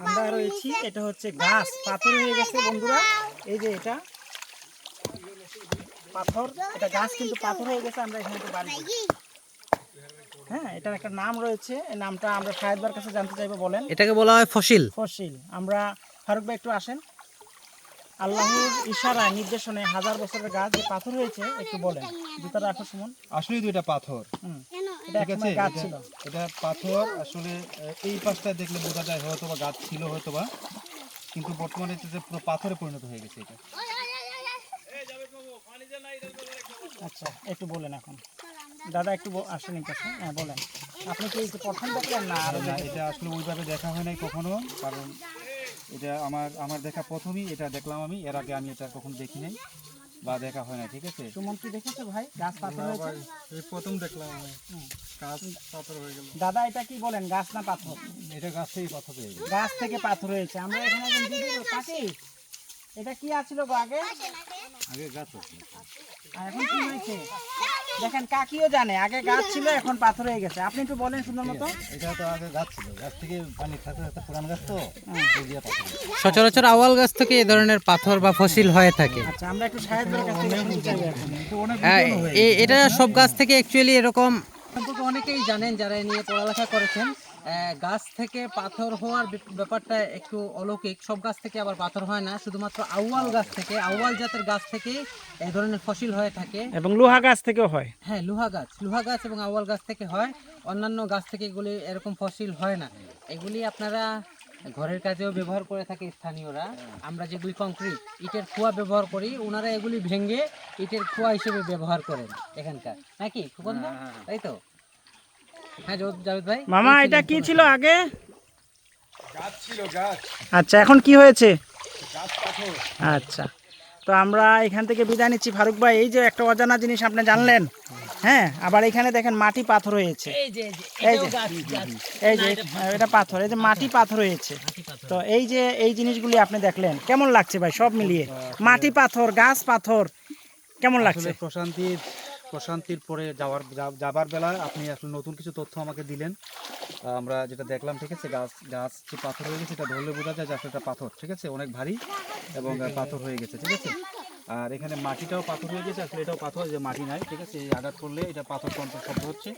আমরা রয়েছি এটা হচ্ছে গাছ পাথর হয়ে গেছে বন্ধুরা। এই যে এটা। পাথর এটা গাছ কিন্তু পাথর হয়ে গেছে আমরা এখানে একটু বাড়ি হ্যাঁ এটার একটা নাম রয়েছে এই নামটা আমরা সাহেববার কাছে জানতে চাইব বলেন। এটাকে বলা হয় ফসিল। ফসিল। আমরা ফারুক ভাই একটু আসেন। আল্লাহর ইশারায় নির্দেশনে হাজার বছরের গাছ যে পাথর হয়েছে একটু বলেন। জুতাটা রাখো সুমন। আসলে দুইটা পাথর। হুম। ঠিক আছে এটা- পাথর আসলে এই পাশটা দেখলে বোঝা যায় হয়তো বা গাছ ছিল হয়তো বা কিন্তু বর্তমানে যে পুরো পাথরে পরিণত হয়ে গেছে এটা। আচ্ছা একটু বলেন এখন। দাদা একটু আসেন এই হ্যাঁ বলেন। আপনি কি প্রথম দেখলেন না আরও না, এটা আসলে ওইভাবে দেখা হয় নাই কখনো কারণ এটা আমার আমার দেখা প্রথমই এটা দেখলাম আমি এর আগে আমি এটা কখনো দেখি নাই। বা দেখা হয় না ঠিক আছে? সুমন কি দেখেছ ভাই? গাছ পাথর হয়েছে? এই প্রথম দেখলাম আমি। গাছ পাথর হয়ে গেল। দাদা এটা কি বলেন গাছ না পাথর? এটা গাছ থেকেই পাথর হয়েছে গাছ থেকে পাথর হয়েছে। আমরা এখানে একজন দিদি কাকি এটা কি আছিল গো আগে? আগে গাছ আছে। আর এখন কি হয়েছে? দেখেন কাকিও জানে আগে গাছ ছিল এখন পাথর হয়ে গেছে। আপনি একটু বলেন সুন্দর মতো। এটা তো আগে গাছ ছিল। গাছ থেকে পানি থাকতে থাকতে পুরান গাছ তো। হয়েছে। সচরাচর আওয়াল গাছ থেকে এই ধরনের পাথর বা ফসিল হয়ে থাকে। আচ্ছা আমরা একটু সাহেবের কাছ থেকে শুনতে এখন। হ্যাঁ, এ- এটা সব গাছ থেকে অ্যাকচুয়ালি এরকম অনেকেই জানেন যারা এ নিয়ে পড়ালেখা করেছেন। গাছ থেকে পাথর হওয়ার ব্যাপারটা একটু অলৌকিক। সব গাছ থেকে আবার পাথর হয় না শুধুমাত্র আউয়াল গাছ থেকে আউয়াল জাতের গাছ থেকে এই ধরনের ফসিল হয়ে থাকে। এবং লোহা গাছ থেকেও হয়। হ্যাঁ লোহা গাছ লোহা গাছ এবং আউয়াল গাছ থেকে হয়। অন্যান্য গাছ থেকে এগুলি এরকম ফসিল হয় না। এগুলি আপনারা ঘরের কাজেও ব্যবহার করে থাকে স্থানীয়রা। আমরা যেগুলি কংক্রিট ইটের খোয়া ব্যবহার করি ওনারা এগুলি ভেঙে ইটের খোয়া হিসেবে ব্যবহার করেন এখানকার। নাকি সুগন্ধ তাই তো? হ্যাঁ জাভেদ ভাই মামা এটা ছিল কি। ছিল আগে আচ্ছা এখন কি হয়েছে? আচ্ছা তো আমরা এখান থেকে বিদায় নিচ্ছি। ফারুক ভাই এই যে একটা অজানা জিনিস আপনি জানলেন। হ্যাঁ আবার এখানে দেখেন মাটি পাথর হয়েছে। এই যে। এই যে এটা পাথর। এই যে মাটি পাথর হয়েছে। তো এই যে এই জিনিসগুলি আপনি দেখলেন। কেমন লাগছে ভাই সব মিলিয়ে? মাটি পাথর গাছ পাথর কেমন লাগছে? প্রশান্তির প্রশান্তির পরে যাওয়ার যাবার বেলা আপনি আসলে নতুন কিছু তথ্য আমাকে দিলেন। আমরা যেটা দেখলাম ঠিক আছে গাছ গাছ যে পাথর হয়ে গেছে এটা ধরলে বোঝা যায় যে আসলে এটা পাথর ঠিক আছে অনেক ভারী এবং পাথর হয়ে গেছে ঠিক আছে। আর এখানে মাটিটাও পাথর হয়ে গেছে আসলে এটাও পাথর যে মাটি নাই ঠিক আছে এই আঘাত করলে এটা পাথর কন্ট্রোল শব্দ হচ্ছে।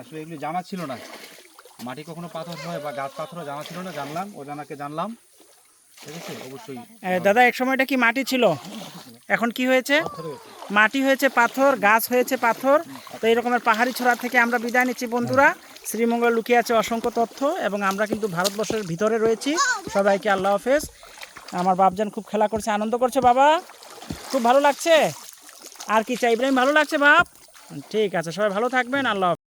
আসলে এগুলি জানা ছিল না। মাটি কখনো পাথর হয় বা গাছ পাথরও জানা ছিল না জানলাম ও জানাকে জানলাম ঠিক আছে অবশ্যই। দাদা এক সময়টা কি মাটি ছিল? এখন কি হয়েছে। মাটি হয়েছে পাথর, গাছ হয়েছে পাথর। তো এই রকমের পাহাড়ি ছড়া থেকে আমরা বিদায় নিচ্ছি, বন্ধুরা। শ্রীমঙ্গল লুকিয়ে আছে অসংখ্য তথ্য এবং আমরা কিন্তু ভারতবর্ষের ভিতরে রয়েছি। সবাইকে আল্লাহ হাফেজ। আমার বাপজান খুব খেলা করছে, আনন্দ করছে, বাবা। খুব ভালো লাগছে। আর কি চাই ইব্রাহিম ভালো লাগছে, বাপ? ঠিক আছে, সবাই ভালো থাকবেন। আল্লাহ।